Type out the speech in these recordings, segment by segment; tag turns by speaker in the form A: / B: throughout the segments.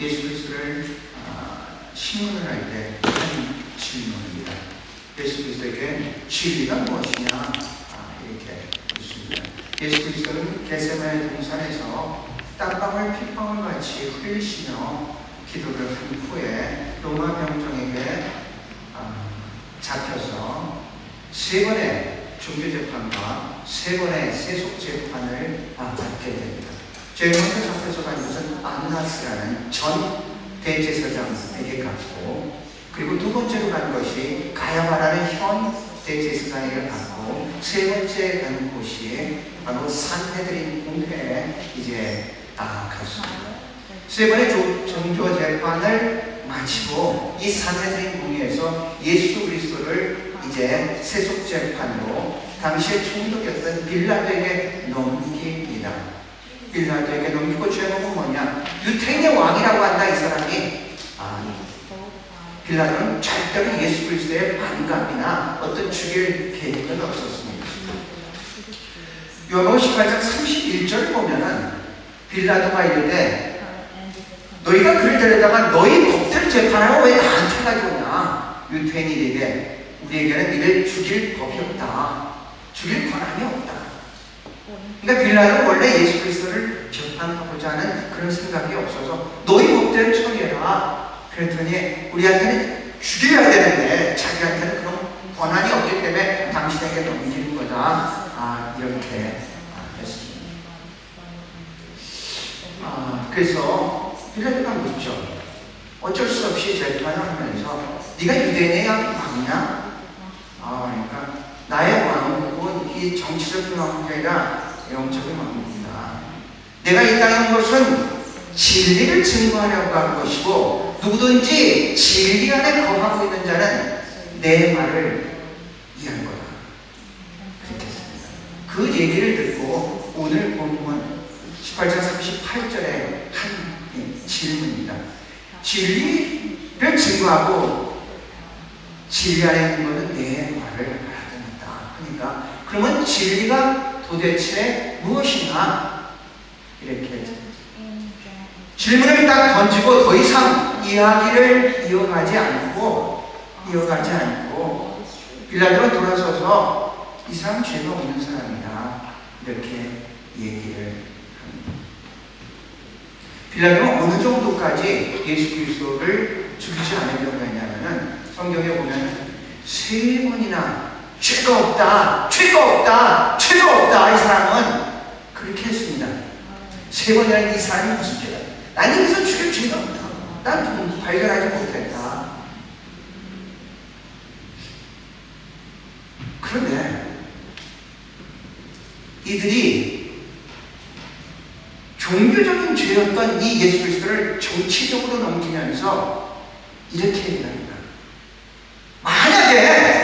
A: 예수 그리스도를 아, 신문을 할 때 하는 질문입니다. 예수 그리스도에게 진리가 무엇이냐 아, 이렇게 묻습니다. 예수 그리스도는 게세마의 동산에서 땀방울 핏방울 같이 흘리시며 기도를 한 후에 로마 병정에게 아, 잡혀서 세 번의 종교 재판과 세 번의 세속 재판을 아, 받게 됩니다. 제일 먼저 잡혀서 간 것은 안나스라는 전 대제사장에게 갔고 그리고 두 번째로 간 것이 가야바라는 현 대제사장에게 갔고 세 번째 간 곳이 바로 산헤드린 공회에 이제 아, 갔습니다. 세 번의 조- 정조 재판을 마치고 이 산헤드린 공회에서 예수 그리스도를 이제 세속 재판으로 당시의 총독이었던 빌라도에게 넘깁니다. 빌라도에게 넘기고 죄목은 뭐냐? 유태인의 왕이라고 한다 이 사람이. 아니. 빌라도는 절대로 예수 그리스도의 반감이나 어떤 죽일 계획은 없었습니다. 요한복음 18장 31절을 보면은 빌라도가 이르되 너희가 그를 데려다가 너희 법대로 재판하고 왜 나한테 가져오냐? 유태인이 에게 우리에게는 이를 죽일 법이 없다. 죽일 권한이 없다. 그러니까 빌라도는 원래 예수 그리스도를 재판하고자 하는 그런 생각이 없어서 너희 법대로 처리해라. 그랬더니 우리한테는 죽여야 되는데 자기한테는 그런 권한이 없기 때문에 당신에게 넘기는 거다. 아 이렇게 아, 했습니다. 아, 그래서 빌라도가 묻죠. 어쩔 수 없이 재판을 하면서 네가 유대인의 왕이냐? 아, 그러니까 나의 왕 국은 이 정치적인 왕국이 아니라 영적인 왕국이다. 내가 온 것은 진리를 증거하려고 한 것이고 누구든지 진리 안에 거하고 있는 자는 내 말을 이해한 거다. 그렇게 했습니다. 그 얘기를 듣고 오늘 본문 18장 38절에 한 질문입니다. 진리를 증거하고 진리 안에 있는 것은 내 말을 알아듣는다. 그러니까 그러면 진리가 도대체 무엇이냐? 이렇게 했죠. 질문을 딱 던지고 더 이상 이야기를 이어가지 않고 이어가지 않고 빌라도는 돌아서서 이 사람 죄가 없는 사람이다 이렇게 얘기를 합니다. 빌라도는 어느 정도까지 예수 그리스도를 죽이지 않으려고 했냐면은 성경에 보면 세 번이나 죄가 없다, 죄가 없다, 죄가 없다 이 사람은 그렇게 했습니다. 세 번이나 이 사람이 무슨 죄다? 난 여기서 죽일 죄가 없다. 난 발견하지 못했다. 그런데 이들이 종교적인 죄였던 이 예수 그리스도를 정치적으로 넘기면서 이렇게 얘기합니다. 만약에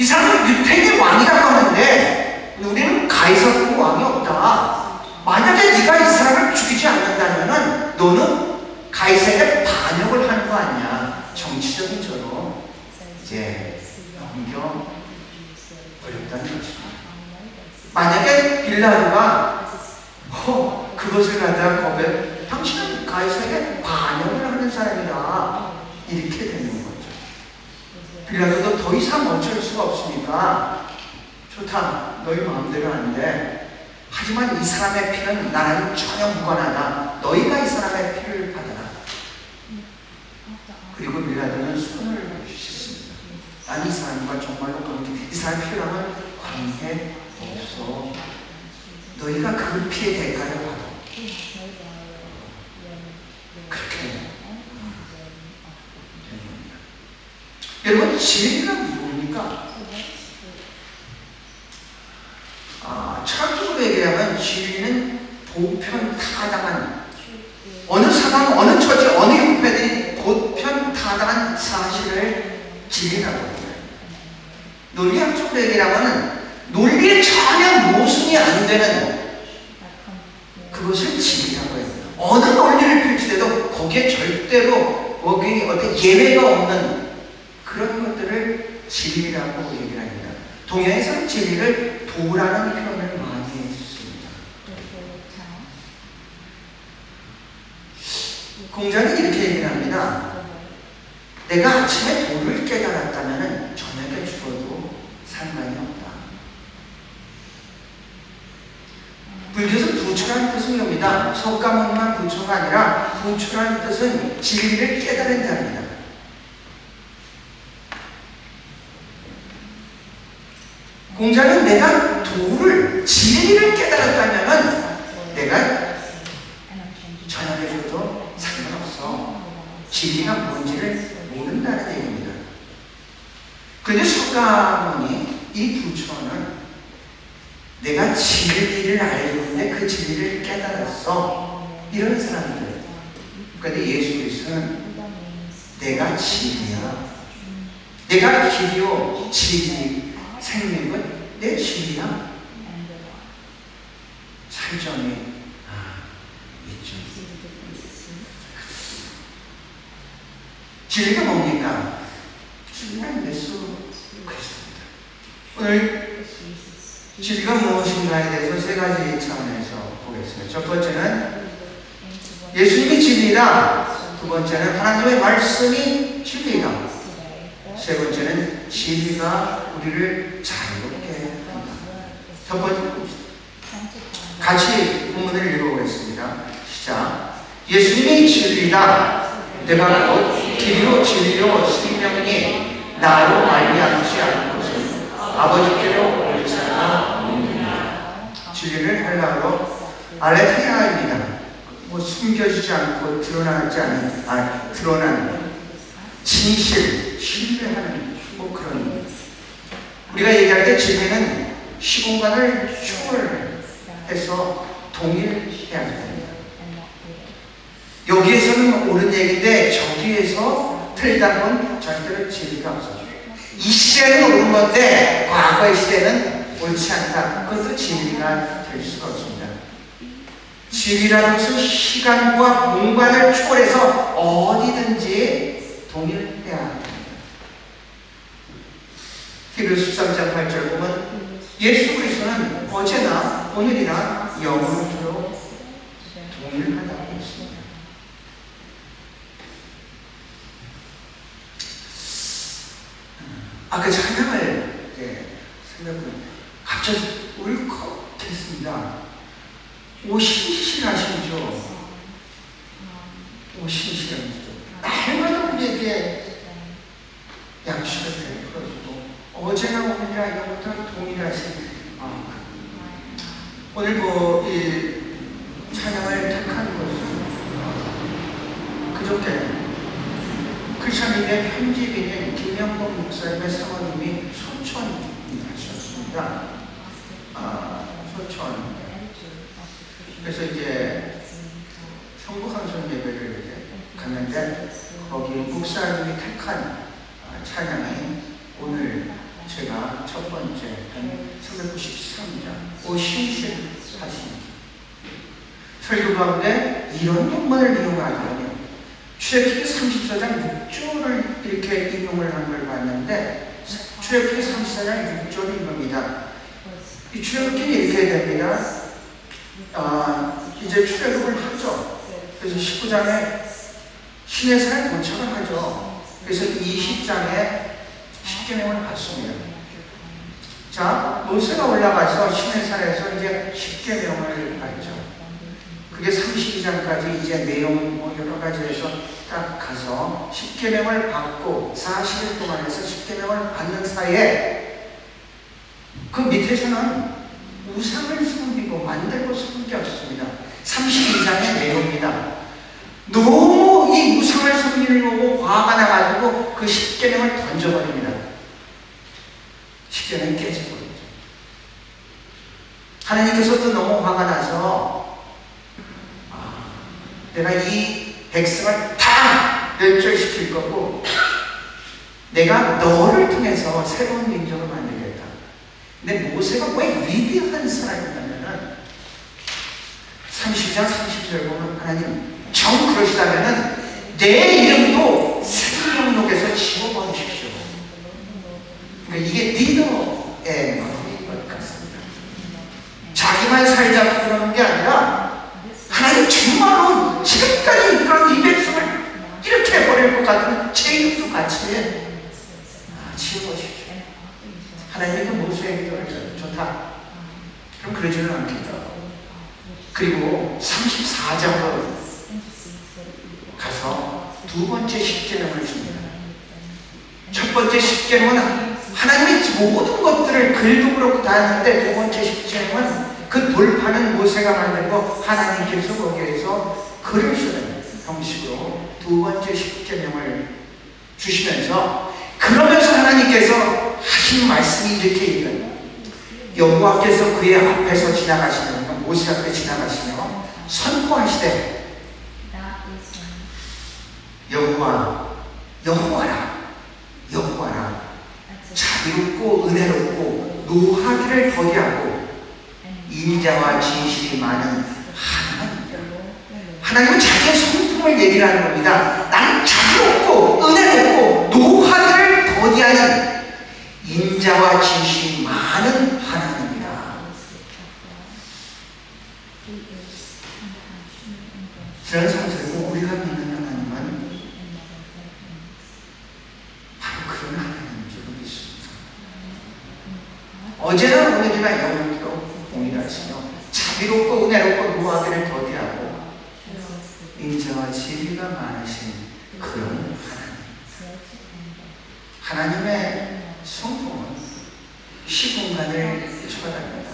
A: 이 사람은 유태인의 왕이라고 하는데 우리는 가이사르의 왕이 없다. 만약에 네가 이 사람을 죽이지 않는다면은 너는 가이사에게 반역을 하는 거 아니야. 정치적인 죄로 이제 넘겨 어렵다는 것입니다. 만약에 빌라도가 어, 그것을 갖다가 거부해 당신은 가이사에게 반역을 하는 사람이다 이렇게 되는 거죠. 빌라도도 더 이상 어쩔 수가 없으니까 좋다. 너희 마음대로 하는데. 하지만 이 사람의 피는 나는 전혀 무관하다. 너희가 이 사람의 피를 받아라. 그리고 빌라도는 손을 씻습니다. 난 이 사람과 정말로 관계 이 사람 피라면 관계 없어. 너희가 그 피의 대가를 받아. 그렇게 되는 겁니다. 여러분 진리가 뭡니까? 아, 철학적으로 얘기하면 진리는 보편타당한 어느 사람, 어느 처지, 어느 형패들이 보편타당한 사실을 진리라고 합니다. 논리학적으로 얘기하면 논리에 전혀 모순이 안 되는 그것을 진리라고 해요. 어느 논리를 펼치더라도 거기에 절대로 거기 어떤 예외가 없는 진리라고 얘기를 합니다. 동양에서는 진리를 도라는 표현을 많이 했습니다. 그 공자는 이렇게 얘기를 합니다. 내가 아침에 도를 깨달았다면 저녁에 죽어도 상관이 없다. 불교에서 부처라는 뜻은 뭡니다. 석가모니만 부처가 아니라 부처라는 뜻은 진리를 깨달은 자입니다. 공자는 내가 도를 진리를 깨달았다면 내가 저녁에 줘도 상관없어. 진리가 뭔지를 모른다는 얘기입니다. 그런데 석가모니 이 부처는 내가 진리를 알고 있는데 그 진리를 깨달았어. 이런 사람들. 그런데 예수 그리스도는 내가 진리야. 내가 길이요, 진리, 생명은 내 진리야. 설정이 아, 있죠. 진리가 뭡니까? 진리는 예수 그리스도입니다. 오늘 진리가 무엇인가에 대해서 세 가지 차원에서 보겠습니다. 첫 번째는 예수님이 진리다. 두 번째는 하나님의 말씀이 진리다. 세 번째는 진리가 우리를 자유롭게 한다. 첫 번째 같이 본문을 읽어보겠습니다. 시작. 예수님이 진리다. 내가 곧 길이요 진리요 생명이니 나로 말미암지 않고서 아버지께로 올 자가 없느니라. 진리를 헬라어로 알레테아입니다. 뭐 숨겨지지 않고 드러나지 않은 아 드러난 진실, 신뢰하는 뭐 그런 우리가 얘기할 때 진리는 시공간을 초월해서 동일해야 됩니다. 여기에서는 옳은 얘기인데 저기에서 틀리다는 건 절대로 진리가 없어요. 이 시대는 옳은 건데 과거의 시대는 옳지 않다. 그것도 진리가 될 수가 없습니다. 진리라는 것은 시간과 공간을 초월해서 어디든지 동일해야 합니다. 히브리 13장 8절 보면 예수 그리스도는 어제나 오늘이나 영원토록 동일하다고 했습니다. 아까 그 찬양을 이제 생각해보면 갑자기 울컥했습니다. 오 신실하시죠. 오 신실하시죠. 날마다 우리에게 양식을 어제나 오늘이나 영원토록 동일하신 아, 오늘 뭐이 찬양을 택한 것은 그저께 크리스천인의 편집인인 김영복 목사님의 사모님이 소천하셨습니다. 아, 소천. 그래서 이제 성부강선 예배를 이제 갔는데 거기 목사님이 택한 아, 찬양이 오늘 제가 첫 번째 한 393장 오신실 하신 설교 가운데 이런 본문을 이용하더니 출애굽기 34장 6절을 이렇게 인용을 한 걸 봤는데 출애굽기 34장 6절이 이겁니다. 이 출애굽기는 이렇게 됩니다. 아, 이제 출애굽을 하죠. 그래서 19장에 신의 산에 도착을 하죠. 그래서 20장에 십계명을 받습니다. 자, 모세가 올라가서 신의 산에서 이제 십계명을 받죠. 그게 32장까지 이제 내용 뭐 여러 가지에서 딱 가서 십계명을 받고 40일 동안 해서 십계명을 받는 사이에 그 밑에서는 우상을 섬기고 만들고 섬겼습니다. 32장의 내용입니다. 너무 이 우상을 거고 화가 나가지고 그 십계명을 던져버립니다. 십계명이 깨져버리죠. 하나님께서도 너무 화가 나서 아, 내가 이 백성을 다 멸절시킬 거고 내가 너를 통해서 새로운 민족을 만들겠다. 근데 모세가 왜 위대한 사람이냐면은 30장 30절 보면 하나님 정 그러시다면은 내 이름도 생명록에서 지워버리십시오. 이게 리더의 마음인 것 같습니다. 자기만 살자고 그러는 게 아니라 하나님 정말로 지금까지 이끌어 이 백성을 체육도 같이 아, 치워보십시오. 하나님께서 모세에게 그랬어요. 좋다. 그럼 그러지는 않겠다. 그리고 34장으로 가서 두 번째 십계명을 줍니다. 첫 번째 십계명은 하나님이 모든 것들을 글도 그렇고 다 했는데 두 번째 십계명은 그 돌파는 모세가 만들고 하나님께서 거기에서 글을 쓰는 형식으로 두 번째 십계명을 주시면서 그러면서 하나님께서 하신 말씀이 이렇게 있는 여호와께서 그의 앞에서 지나가시며 모세 앞에 지나가시며 선포하시되 여호와 여호와라 여호와라 자비롭고 은혜롭고 노하기를 더디하고 인자와 진실이 많은 하나님이다. 하나님은 자기의 성품을 얘기를 하는 겁니다. 나는 자비롭고 은혜롭고 노하기를 더디하는 인자와 진실이 많은 하나님이다. 지난 상세고 우리가 믿는 하나님은 바로 그런 하나님인 줄 믿습니다. 어제나 오늘이나 영원토록 동일하시며 자비롭고 은혜롭고 노하기를 더디하고 인자와 진리가 많으신 그런 하나님. 하나님의 성품은 시공간을 초월합니다.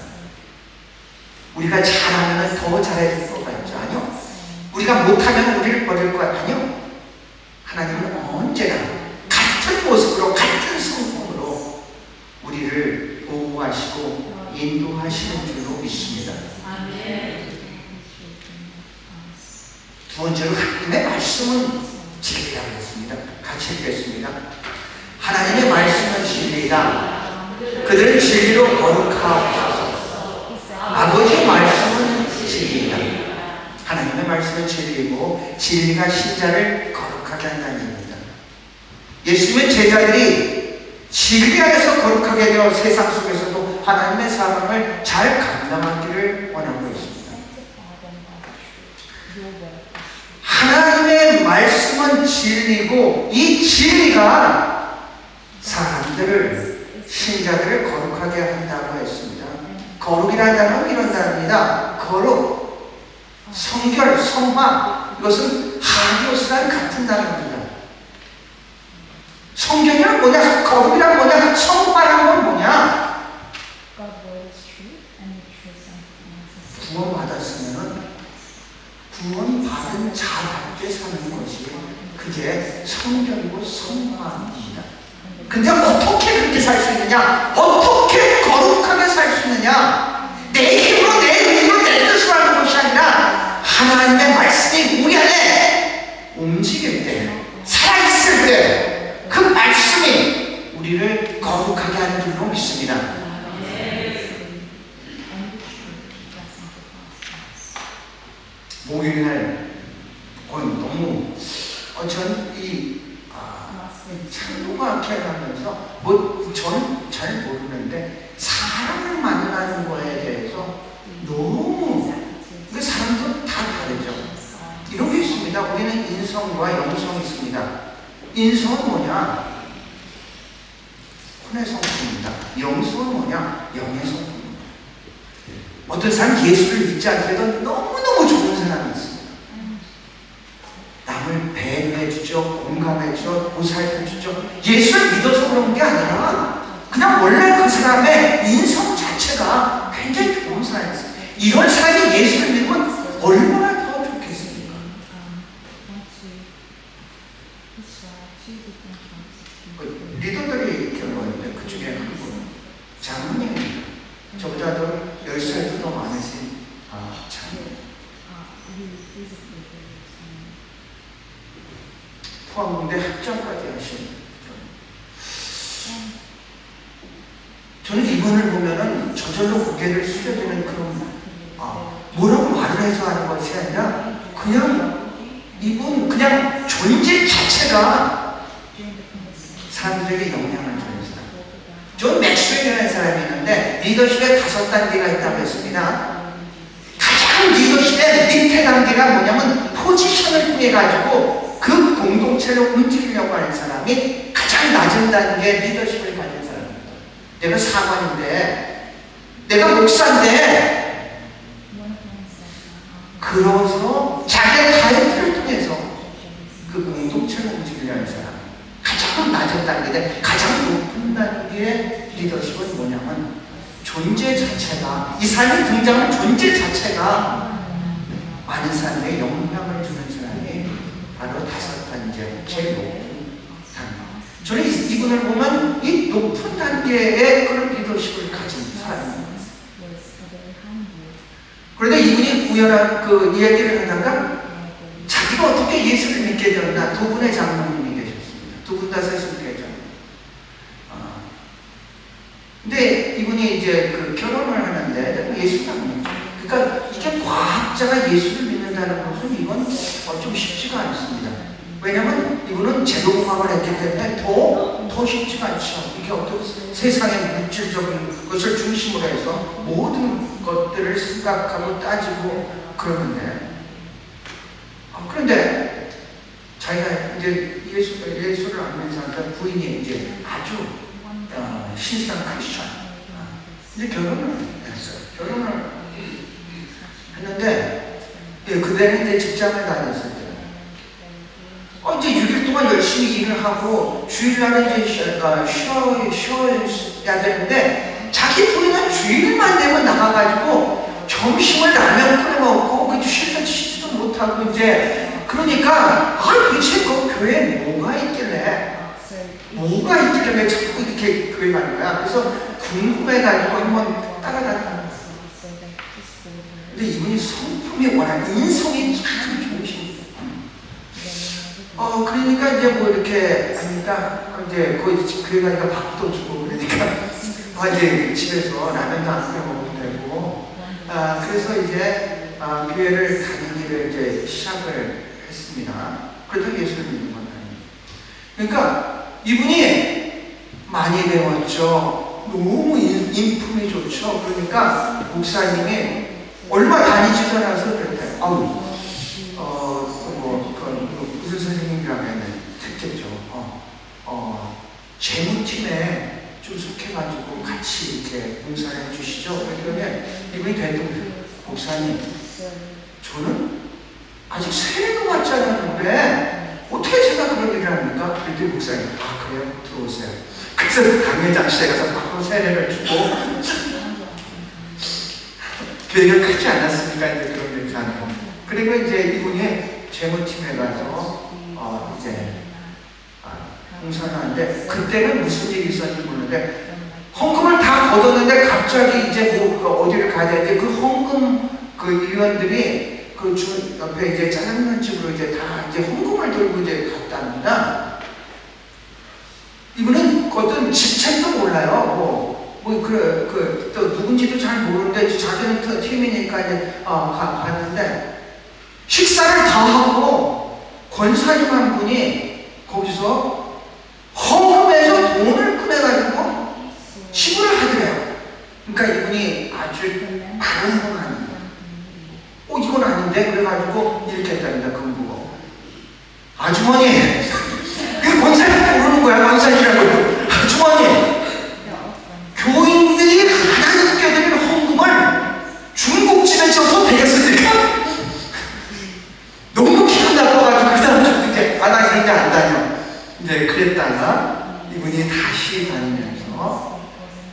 A: 우리가 잘하면 더 잘해줄 것 같죠? 아니요. 우리가 못하면 우리를 버릴 것 아니요. 하나님은 언제나 같은 모습으로 같은 성품으로 우리를 보호하시고 인도하시는 줄로 믿습니다. 두 번째로 하나님의 말씀은 진리라고 했습니다. 같이 읽겠습니다. 하나님의 말씀은 진리이다. 그들은 진리로 거룩하옵소서. 아버지의 말씀은 진리이다. 하나님의 말씀은 진리이고 진리가 신자를 거룩하게 한다는 얘기입니다. 예수님의 제자들이 진리 안에서 거룩하게 되어 세상 속에서도 하나님의 사랑을 잘 감당하기를 원하고 있습니다. 하나님의 말씀은 진리고 이 진리가 사람들을 신자들을 거룩하게 한다고 했습니다. 거룩이라는 단어는 이런 단어입니다. 거룩, 성결, 성화 이것은 하기오스랑 같은 단어입니다. 성결이란 뭐냐? 거룩이란 뭐냐? 성화란 건 뭐냐? 구원 받았으면 구원 받은 자답게 사는 것이 그게 성결이고 성화입니다. 근데 어떻게 그렇게 살 수 있느냐? 어떻게 거룩하게 살 수 있느냐? 내 힘으로 내 의로 내 뜻으로 하는 것이 아니라 하나님의 말씀이 우리 안에 움직일 때, 살아있을 때 그 말씀이 우리를 거룩하게 하는 줄로 믿습니다. 목요일날 오늘 너무 어, 전이 아, 창조과학회 하면서 뭐 저는 잘 모르는데 사람을 만나는 거에 대해서 너무 그 사람들은 다 다르죠. 이런 게 있습니다. 우리는 인성과 영성이 있습니다. 인성은 뭐냐? 혼의 성품입니다. 영성은 뭐냐? 영의 성품입니다. 어떤 사람 예수를 믿지 않더라도 너무너 공감해주죠, 보살펴 주죠. 예수를 믿어서 그런 게 아니라 그냥 원래 그 사람의 인성 자체가 굉장히 좋은 사람이었어요. 이런 사람이 예수를 믿으면 얼마나 더 좋겠습니까? 그 리더들이 결혼했는데 그 중에 한 분은 장모님입니다. 저보다도 10살도 더 많으신 아, 장모님. 포항공대 학점까지 하신 저는 이분을 보면은 저절로 고개를 숙여지는 그런 아, 뭐라고 말을 해서 하는 것이 아니라 그냥 이분 그냥 자체가 사람들에게 영향을 사람. 존 맥스웰이라는 사람이 있는데 리더십에 다섯 단계가 있다고 했습니다. 가장 리더십의 밑에 단계가 뭐냐면 포지션을 통해 가지고 그 공동체 공동체를 움직이려고 하는 사람이 가장 낮은 단계의 리더십을 가진 사람입니다. 내가 사관인데, 내가 목사인데, 그러서 자기의 통해서 그 공동체를 움직이려는 사람, 가장 낮은 단계인데 가장 높은 단계의 리더십은 뭐냐면 존재 자체가 이 삶에 등장하는 존재 자체가 많은 사람에게 영향을 주는 사람이 바로 다섯 단계 제일 높은 단계. 저는 이- 이분을 보면 이 높은 단계의 그런 리더십을 가진 사람입니다. 그런데 이분이 우연한 그 이야기를 하다가 자기가 어떻게 예수를 믿게 되었나 두 분의 장로님이 계셨습니다. 두 분 다 세습교회장. 아, 근데 이분이 이제 그 결혼을 하는데 예수가 안 믿죠. 그러니까 이게 과학자가 예수를 믿는다는 것은 이건 어, 좀 쉽지가 않습니다. 왜냐하면 이분은 제도공학을 했기 때문에 더, 더 쉽지가 않죠. 이게 어떤 세상의 물질적인 것을 중심으로 해서 모든 것들을 생각하고 따지고 그러는데 아, 그런데 자기가 이제 예수, 예수를 안 믿는 사람들 부인이 이제 아주 어, 신실한 크리스천 아, 이제 결혼을 했어요. 결혼을 했는데 예, 그대는 이제 직장을 다녔을 때 어, 이제 6일 동안 열심히 일을 하고 주일날에 이제 쉬- 어, 쉬어, 쉬어야 되는데 자기 부인은 주일만 되면 나가가지고 점심을 라면 끓여 먹고 그 쉴때 쉬지도 못하고 이제 그러니까 아 도대체 그 교회에 뭐가 있길래? 뭐가 있길래 왜 자꾸 이렇게 교회 가는 거야? 그래서 궁금해가지고 한번 따라갔다 근데 이분이 성품이 워낙 인성이 참 좋으신 분 어, 그러니까 이제 뭐 이렇게 하니까 이제 거기 교회 가니까 밥도 주고 그러니까. 아, 이제 집에서 라면도 안 끓여 먹어도 되고. 아, 그래서 이제 아, 교회를 다니기를 이제 시작을 했습니다. 그래도 예수를 믿는 건 아니에요. 그러니까 이분이 많이 배웠죠. 너무 인, 인품이 좋죠. 그러니까 목사님이 얼마 다니지도 않아서 그랬대요. 아우, 어, 뭐, 그, 무슨 선생님이라면 됐겠죠. 어, 어, 재무팀에 좀 속해가지고 같이 이렇게 봉사를 해주시죠. 그러면 이분이 대통령, 목사님, 저는 아직 세례도 받지 않았는데 어떻게 제가 그런 일을 합니까? 그랬더니 목사님, 아, 그래요? 들어오세요. 그래서 당회장실에 가서 바로 세례를 주고 교회가 크지 않았으니까 이제 그런 게 있잖아요. 그리고 이제 이분이 재무팀에 가서 어, 이제 아, 봉사를 하는데 그때는 무슨 일이 있었는지 모르는데 헌금을 다 걷었는데 갑자기 이제 뭐그 어디를 가야 되는데 그 헌금 그 위원들이 그 주 옆에 이제 짜장면 집으로 이제 다 이제 헌금을 들고 이제 갔답니다. 이분은 어떤 직책도 몰라요. 뭐, 뭐, 그, 그, 또 누군지도 잘 모르는데 자기는 또 팀이니까 이제, 어, 가, 갔는데 식사를 다 하고 권사님 한 분이 거기서 헌금에서 돈을 꺼내가지고 시부를 하더래요. 그러니까 이분이 아주 다른 분 아니에요. 어, 이건 아닌데? 그래가지고 이렇게 했답니다. 금부고. 아주머니! 그 권사님 모르는 거야, 권사님이라고. 아주머니! 교인들이 하나님께 드리는 헌금을 중국집에 줘도 되겠습니까? 너무 기분 나빠가지고 그 다음 좀 이렇게 아, 나 이런 데 안 다녀. 이제 그랬다가 이분이 다시 다니면서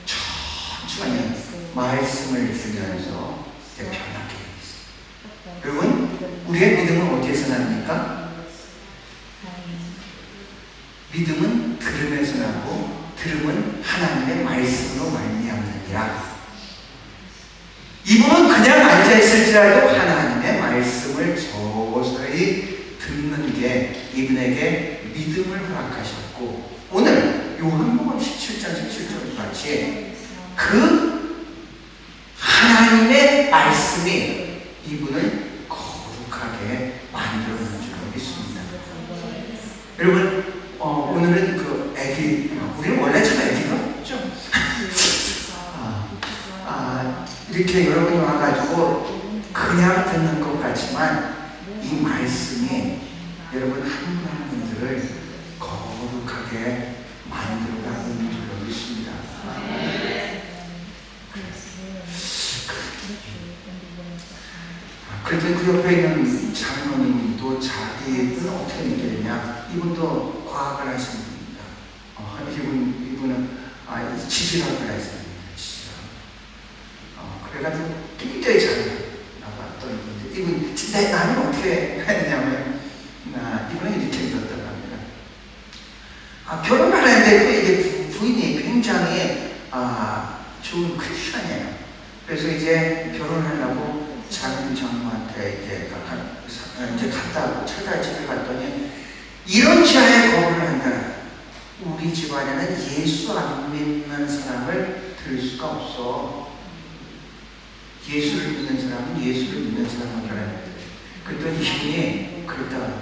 A: 천천히 말씀을 들으면서 변하게. 여러분, 우리의 믿음은 어디에서 납니까? 믿음은 들음에서 나고 들음은 하나님의 말씀으로 말미암느니라. 이분은 그냥 앉아 있을지라도 하나님의 말씀을 서서히 듣는 게 이분에게 믿음을 허락하셨고 오늘 요한복음 17장 17절 같이 그 하나님의 말씀이 이분을 거룩하게 만들어 놓는 줄로 믿습니다. 여러분, 어, 오늘은 그 애기, 우리는 원래 참 애기가 없죠. 아, 아 이렇게 여러분이 와가지고 그냥 듣는 것 같지만 이 말씀이 여러분 한 분들을 거룩하게 만들어 가는 줄로 믿습니다. 그 옆에 있는 장로님도 자기는 어떻게 느끼느냐 이분도 과학을 하시는 분입니다. 어, 이분, 이분은 아, 지질학을 했습니다. 지질학. 어, 그래가지고 굉장히 잘 나갔던 분인데 이분 내, 나는 어떻게 했냐면 나, 이분은 이렇게 있었다고 합니다. 아, 결혼을 하는데 그 이게 부- 부인이 굉장히 아, 좋은 크리스천이에요. 그래서 이제 결혼하려고 작은 장모한테 이제, 이제 갔다고 찾아 집에 갔더니 이런 지하에 거부를 한다. 우리 집안에는 예수 안 믿는 사람을 들 수가 없어. 예수를 믿는 사람은 예수를 믿는 사람만 결혼해. 그랬더니 이분이 그랬다.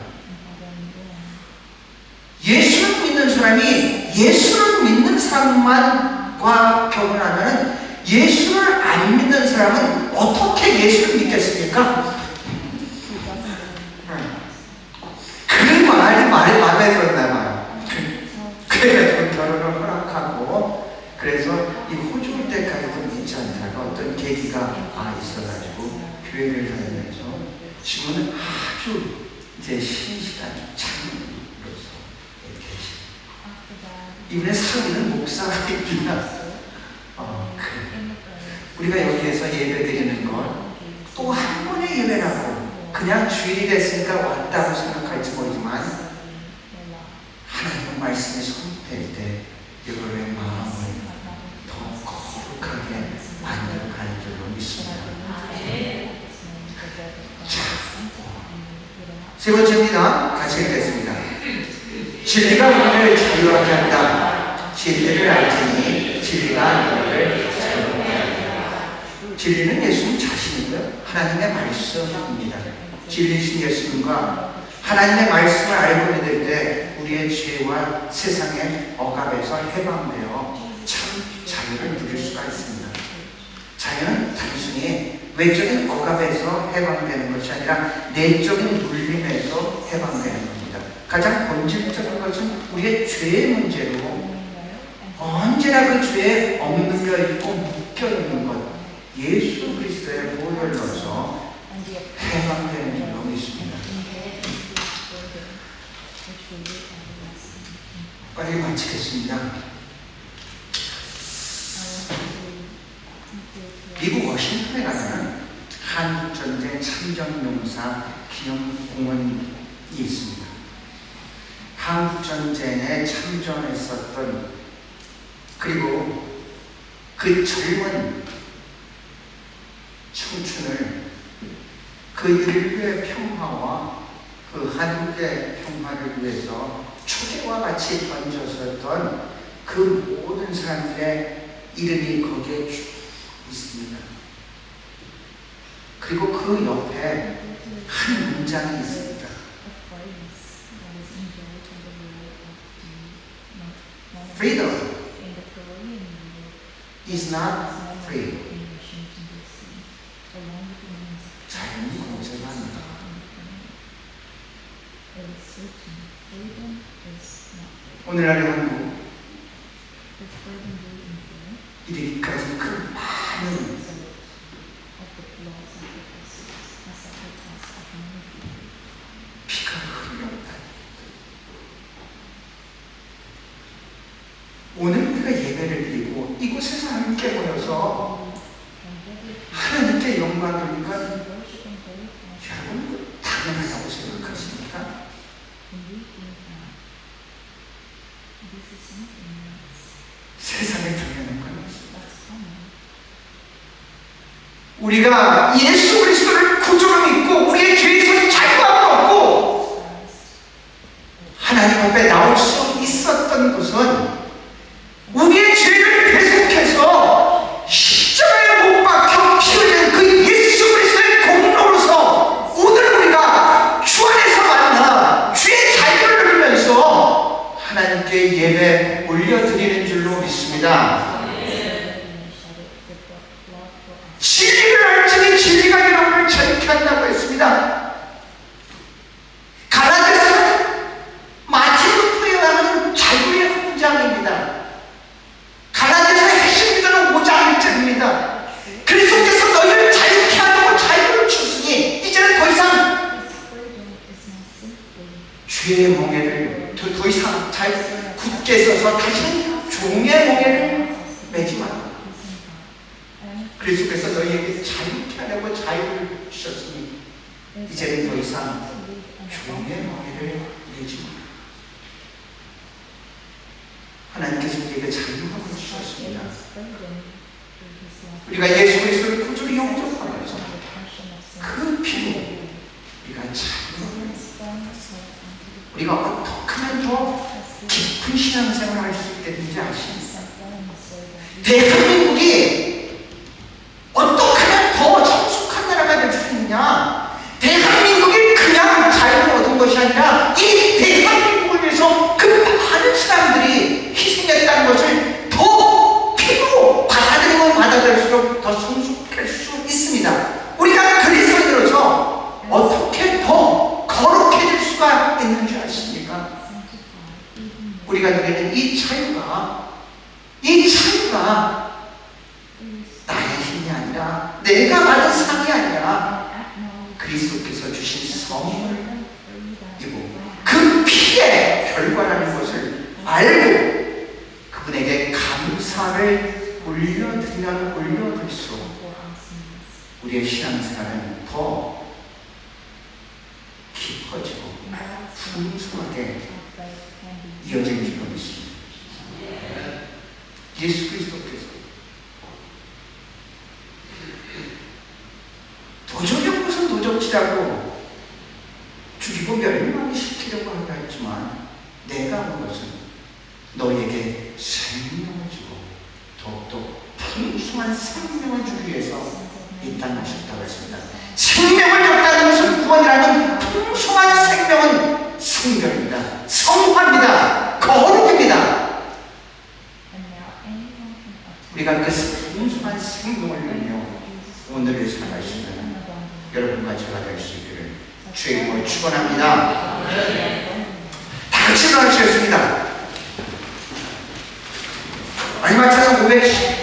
A: 예수를 믿는 사람이 예수를 믿는 사람만과 결혼하면 예수를 안 믿는 사람은 어떻게 예수를 믿겠습니까? 그 말이 말이 마음에 들었나 봐요. 그래가지고 결혼을 허락하고 그래서 이 호주 올 때까지도 믿지 않다가 어떤 계기가 아 있어가지고 교회를 다니면서 지금은 아주 이제 신실한 장로로서 이렇게 이분의 사위는 목사입니다. 우리가 여기에서 예배 드리는 건 또 한 번의 예배라고 그냥 주일이 됐으니까 왔다고 생각할지 모르지만 하나님의 말씀에 손댈 때 여러분의 마음을 더 거룩하게 만들어 가는 줄로 믿습니다. 세 번째입니다. 같이 읽겠습니다. 진리가 너를 자유하게 한다. 진리를 알지니 진리가 너를 자유하게 한다. 진리는 예수님 자신이고요. 하나님의 말씀입니다. 진리신 예수님과 하나님의 말씀을 알고 믿을 때 우리의 죄와 세상의 억압에서 해방되어 참 자유를 누릴 수가 있습니다. 자유는 단순히 외적인 억압에서 해방되는 것이 아니라 내적인 눌림에서 해방되는 겁니다. 가장 본질적인 것은 우리의 죄의 문제로 언제나 그 죄에 억눌려 있고 묶여 있는 것 예수 그리스도의 보혈을 넣어서 해방되는 줄로 믿습니다. 빨리 마치겠습니다. 미국 워싱턴에 가면 한국전쟁 참전용사 기념공원이 있습니다. 한국전쟁에 참전했었던 그리고 그 젊은 청춘을 그 인류의 평화와 그 한국의 평화를 위해서 초계와 같이 던졌었던 그 모든 사람들의 이름이 거기에 쭉 있습니다. 그리고 그 옆에 한 문장이 있습니다. Freedom is not free. 자연이 공정합니다. 오늘날의 한국 이르기까지 그 많은 피가 흘렀다. 오늘 우리가 예배를 드리고 이곳에서 함께 모여서 하나님께 영광 돌리니까 여러분 당연하다고 생각하십니까? 세상에 당연한 건 없습니다. 우리가 예수 그리스도를 구주로 믿고 우리의 죄에서 자유함을 얻고 하나님 앞에 나올 수 있었던 것은 우리의 죄를 계속해서 십자가에 못 박혀 피 흘린 그 예수 그리스도의 공로로서 오늘 우리가 주 안에서 만나 주의 자유를 누리면서 하나님께 예배 올려드리는 줄로 믿습니다. 진리를 알지니 진리가 여러분을 자유케 한다고 했습니다. 가나다에서 마치고 표현하는 자유의 훈장입니다. 가나다에서 핵심 믿음은 5장 1절입니다. 그리스도께서 너희를 자유케 하려고 자유를 주시니 이제는 종의 멍에를 더, 더 이상 잘 굳게 써서 다시 종의 멍에를 매지 마라. 그리스도께서 너희에게 자유케 하려고 자유를 주셨으니 이제는 더 이상 종의 멍에를 매지 마라. 하나님께서 우리에게 자유함을 주셨습니다. 우리가 예수 그리스도를 구주로 영접하면서 그 피로 우리가 자유함을 우리가 어떻게 하면 더 깊은 신앙생활을 할 수 있겠는지 아십니까? 대한민국이 어떻게 하면 더 성숙한 나라가 될 수 있느냐? 대한민국이 그냥 자유를 얻은 것이 아니라 이 대한민국을 위해서 그 많은 사람들이 희생했다는 것을 더 피로 받아들이면 받아들일수록 더 성숙할 수 있습니다. 우리가 그리스도인으로서 어떻게 더 거룩해질 수가 있는지 아십니까? 우리가 누리는 이 자유가 이 자유가 나의 힘이 아니라 내가 받은 상이 아니라 그리스도께서 주신 선물이고 그 피의 결과라는 것을 알고 그분에게 감사를 올려드리면 올려드릴수록 우리의 신앙생활은 더 깊어지고 풍성하게 이어질 줄로 믿습니다. 예수 그리스도께서 도적이 없고서 도적질하고 죽이고 멸망 시키려고 한다 했지만 내가 온 것은 너에게 생명을 주고 더욱더 풍성한 생명을 주기 위해서 이 땅에 하셨다고 했습니다. 생명을 줬다는 것은 구원이라는 풍성한 생명은 성결입니다. 성화입니다. 거룩입니다. 우리가 그 풍성한 생명을 누리며 오늘을 있는 여러분과 제가 될 수 있기를 주의 이름으로 축원합니다. 다 같이 일어나시겠습니다. 마지막 찬양 510